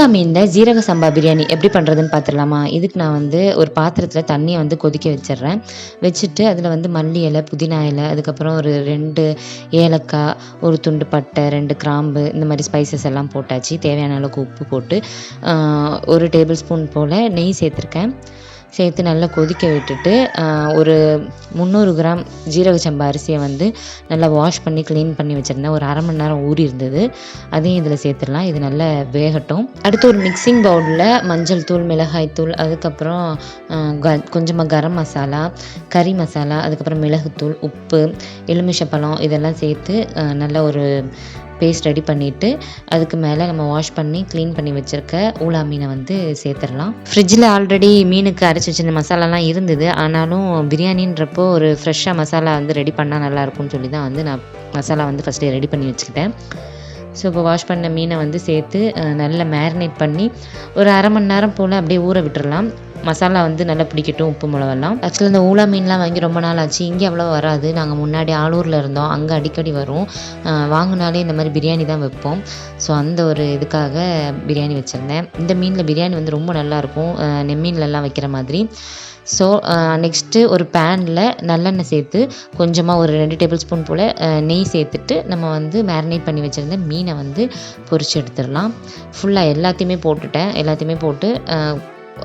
ஊலா மீனில் ஜீரக சம்பா பிரியாணி எப்படி பண்ணுறதுன்னு பார்த்துடலாமா இதுக்கு நான் வந்து ஒரு பாத்திரத்தில் தண்ணியை வந்து கொதிக்க வச்சிடுறேன். வச்சுட்டு அதில் வந்து மல்லி இலை புதினா இலை அதுக்கப்புறம் ஒரு ரெண்டு ஏலக்காய் ஒரு துண்டு பட்டை ரெண்டு கிராம்பு இந்த மாதிரி ஸ்பைசஸ் எல்லாம் போட்டாச்சு. தேவையான அளவுக்கு உப்பு போட்டு ஒரு டேபிள் ஸ்பூன் போல் நெய் சேர்த்துருக்கேன். சேர்த்து நல்லா கொதிக்க விட்டுட்டு ஒரு முந்நூறு கிராம் ஜீரக சம்பா அரிசியை வந்து நல்லா வாஷ் பண்ணி க்ளீன் பண்ணி வச்சுருந்தேன். ஒரு அரை மணி நேரம் ஊறி இருந்தது. அதையும் இதில் சேர்த்துடலாம். இது நல்லா வேகட்டும். அடுத்து ஒரு மிக்சிங் பவுலில் மஞ்சள் தூள் மிளகாய் தூள் அதுக்கப்புறம் க கொஞ்சமாக கரம் மசாலா கறி மசாலா அதுக்கப்புறம் மிளகுத்தூள் உப்பு எலுமிச்சப்பழம் இதெல்லாம் சேர்த்து நல்ல ஒரு பேஸ்ட் ரெடி பண்ணிவிட்டு அதுக்கு மேலே நம்ம வாஷ் பண்ணி க்ளீன் பண்ணி வச்சுருக்க ஊலா மீனை வந்து சேர்த்துடலாம். ஃப்ரிட்ஜில் ஆல்ரெடி மீனுக்கு அரைச்சி வச்சிருந்த மசாலாலாம் இருந்தது. ஆனாலும் பிரியாணின்றப்போ ஒரு ஃப்ரெஷ்ஷாக மசாலா வந்து ரெடி பண்ணால் நல்லாயிருக்கும்னு சொல்லி தான் வந்து நான் மசாலா வந்து ஃபஸ்ட்டு ரெடி பண்ணி வச்சுக்கிட்டேன். ஸோ இப்போ வாஷ் பண்ண மீனை வந்து சேர்த்து நல்லா மேரினேட் பண்ணி ஒரு அரை மணி நேரம் போல் அப்படியே ஊற விட்டுடலாம் மசாலா வந்து நல்லா பிடிக்கட்டும் உப்பு மிளவெல்லாம் ஆக்சுவலாக இந்த ஊலா மீன்லாம் வாங்கி ரொம்ப நாள் ஆச்சு. இங்கே அவ்வளோ வராது. நாங்கள் முன்னாடி ஆலூரில் இருந்தோம். அங்கே அடிக்கடி வரும். வாங்கினாலே இந்த மாதிரி பிரியாணி தான் வைப்போம். ஸோ அந்த ஒரு இதுக்காக பிரியாணி வச்சுருந்தேன். இந்த மீனில் பிரியாணி வந்து ரொம்ப நல்லாயிருக்கும் நெம்மீன்லலாம் வைக்கிற மாதிரி. ஸோ நெக்ஸ்ட்டு ஒரு பேனில் நல்லெண்ணெய் சேர்த்து கொஞ்சமாக ஒரு ரெண்டு டேபிள் ஸ்பூன் போல் நெய் சேர்த்துட்டு நம்ம வந்து மேரினேட் பண்ணி வச்சுருந்த மீனை வந்து பொரிச்சு எடுத்துடலாம். ஃபுல்லாக எல்லாத்தையுமே போட்டுட்டேன். எல்லாத்தையுமே போட்டு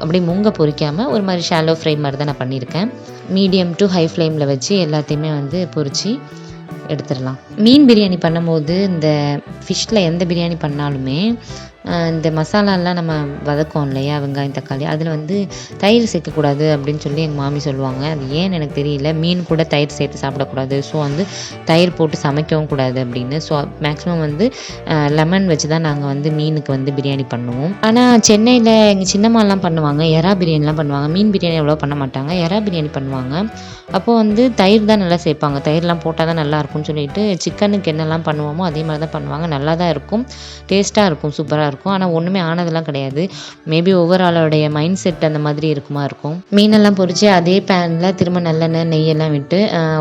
அப்படியே மூங்க பொறிக்காமல் ஒரு மாதிரி ஷாலோ ஃப்ரை மாதிரி தான் நான் பண்ணியிருக்கேன். மீடியம் டு ஹை ஃப்ளேமில் வச்சு எல்லாத்தையுமே வந்து பொறிச்சு எடுத்துடலாம். மீன் பிரியாணி பண்ணும்போது இந்த ஃபிஷ்ஷில் எந்த பிரியாணி பண்ணாலுமே இந்த மசாலாலாம் நம்ம வதக்கோம் இல்லையா வெங்காயம் தக்காளி அதில் வந்து தயிர் சேர்க்கக்கூடாது அப்படின்னு சொல்லி எங்கள் மாமி சொல்லுவாங்க. அது ஏன்னு எனக்கு தெரியல. மீன் கூட தயிர் சேர்த்து சாப்பிடக்கூடாது. ஸோ வந்து தயிர் போட்டு சமைக்கவும் கூடாது அப்படின்னு. ஸோ மேக்ஸிமம் வந்து லெமன் வச்சு தான் நாங்கள் வந்து மீனுக்கு வந்து பிரியாணி பண்ணுவோம். ஆனால் சென்னையில் எங்கள் சின்னம்மாலாம் பண்ணுவாங்க. எறா பிரியாணிலாம் பண்ணுவாங்க. மீன் பிரியாணி அவ்வளோ பண்ண மாட்டாங்க. எறா பிரியாணி பண்ணுவாங்க. அப்போது வந்து தயிர் தான் நல்லா சேர்ப்பாங்க. தயிர்லாம் போட்டால் தான் நல்லா இருக்கும்னு சொல்லிட்டு சிக்கனுக்கு என்னெல்லாம் பண்ணுவோமோ அதே மாதிரி தான் பண்ணுவாங்க. நல்லா தான் இருக்கும். டேஸ்ட்டாக இருக்கும். சூப்பராக இருக்கும் இருக்கும். ஆனால் ஒன்றுமே ஆனதெல்லாம் கிடையாது. மேபி ஓவராலோடைய மைண்ட் செட் அந்த மாதிரி இருக்குமா இருக்கும். மீனெல்லாம் பொறிச்சு அதே பேனில் திரும்ப நல்லெண்ணெய் நெய்யெல்லாம் விட்டு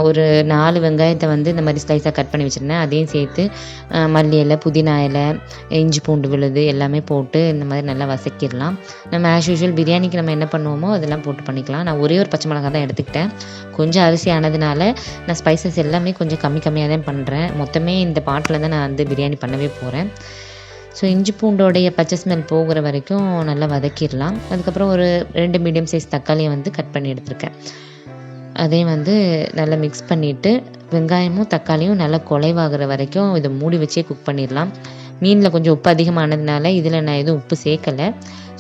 ஒரு நாலு வெங்காயத்தை வந்து இந்த மாதிரி ஸ்லைஸாக கட் பண்ணி வச்சுருந்தேன். அதையும் சேர்த்து மல்லி இலை புதினா இலை இஞ்சி பூண்டு விழுது எல்லாமே போட்டு இந்த மாதிரி நல்லா வசக்கிடலாம் நம்ம ஆஸ் யூஷுவல் பிரியாணிக்கு நம்ம என்ன பண்ணுவோமோ அதெல்லாம் போட்டு பண்ணிக்கலாம். நான் ஒரே ஒரு பச்சை மிளகாய் தான் எடுத்துக்கிட்டேன். கொஞ்சம் அரிசி ஆனதுனால நான் ஸ்பைசஸ் எல்லாமே கொஞ்சம் கம்மி கம்மியாக தான் பண்ணுறேன் மொத்தமே இந்த பாட்டில் தான் நான் வந்து பிரியாணி பண்ணவே போகிறேன் ஸோ இஞ்சி பூண்டோடைய பச்சை ஸ்மெல் போகிற வரைக்கும் நல்லா வதக்கிடலாம். அதுக்கப்புறம் ஒரு ரெண்டு மீடியம் சைஸ் தக்காளியை வந்து கட் பண்ணி எடுத்திருக்கேன். அதையும் வந்து நல்லா மிக்ஸ் பண்ணிவிட்டு வெங்காயமும் தக்காளியும் நல்லா குலைவாகிற வரைக்கும் இதை மூடி வச்சே குக் பண்ணிடலாம். மீனில் கொஞ்சம் உப்பு அதிகமானதுனால இதில் நான் எதுவும் உப்பு சேர்க்கலை.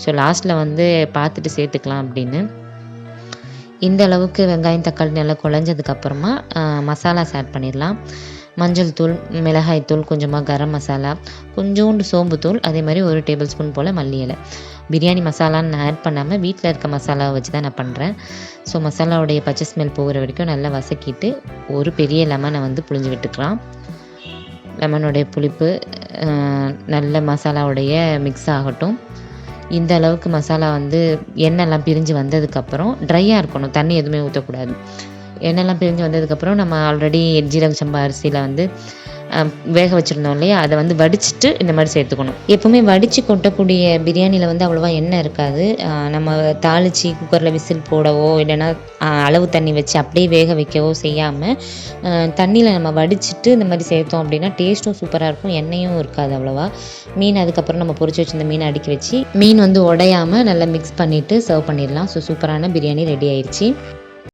ஸோ லாஸ்ட்டில் வந்து பார்த்துட்டு சேர்த்துக்கலாம் அப்படின்னு. இந்த அளவுக்கு வெங்காயம் தக்காளி நல்லா குழஞ்சதுக்கப்புறமா மசாலாஸ் ஆட் பண்ணிடலாம். மஞ்சள் தூள் மிளகாய் தூள் கொஞ்சமாக கரம் மசாலா கொஞ்சோண்டு சோம்பு தூள் அதே மாதிரி ஒரு டேபிள் ஸ்பூன் போல் மல்லி இலை. பிரியாணி மசாலான்னு நான் ஆட் பண்ணாமல் வீட்டில் இருக்க மசாலாவை வச்சு தான் நான் பண்ணுறேன் ஸோ மசாலாவுடைய பச்சை ஸ்மெல் போகிற வரைக்கும் நல்லா வசக்கிட்டு ஒரு பெரிய லெமனை வந்து புழிஞ்சு விட்டுக்கலாம். லெமனுடைய புளிப்பு நல்ல மசாலாவுடைய மிக்ஸ் ஆகட்டும். இந்த அளவுக்கு மசாலா வந்து எண்ணெய்லாம் பிரிஞ்சு வந்ததுக்கப்புறம் ட்ரையாக இருக்கணும். தண்ணி எதுவுமே ஊற்றக்கூடாது எண்ணெய்லாம் பிரிஞ்சு வந்ததுக்கப்புறம் நம்ம ஆல்ரெடி ஜீரக சம்பா அரிசியில் வந்து வேக வச்சுருந்தோம் இல்லையா? அதை வந்து வடிச்சிட்டு இந்த மாதிரி சேர்த்துக்கணும். எப்போவுமே வடித்து கொட்டக்கூடிய பிரியாணியில் வந்து அவ்வளோவா எண்ணெய் இருக்காது. நம்ம தாளித்து குக்கரில் விசில் போடவோ இல்லைன்னா அளவு தண்ணி வச்சு அப்படியே வேக வைக்கவோ செய்யாமல் தண்ணியில் நம்ம வடிச்சிட்டு இந்த மாதிரி சேர்த்தோம் அப்படின்னா டேஸ்ட்டும் சூப்பராக இருக்கும். எண்ணெயும் இருக்காது அவ்வளோவா. மீன் அதுக்கப்புறம் நம்ம பொரிச்சு வச்சிருந்த மீனை அடுக்கி வச்சு மீன் வந்து உடையாமல் நல்லா மிக்ஸ் பண்ணிவிட்டு சர்வ் பண்ணிடலாம். ஸோ சூப்பரான பிரியாணி ரெடி ஆயிடுச்சு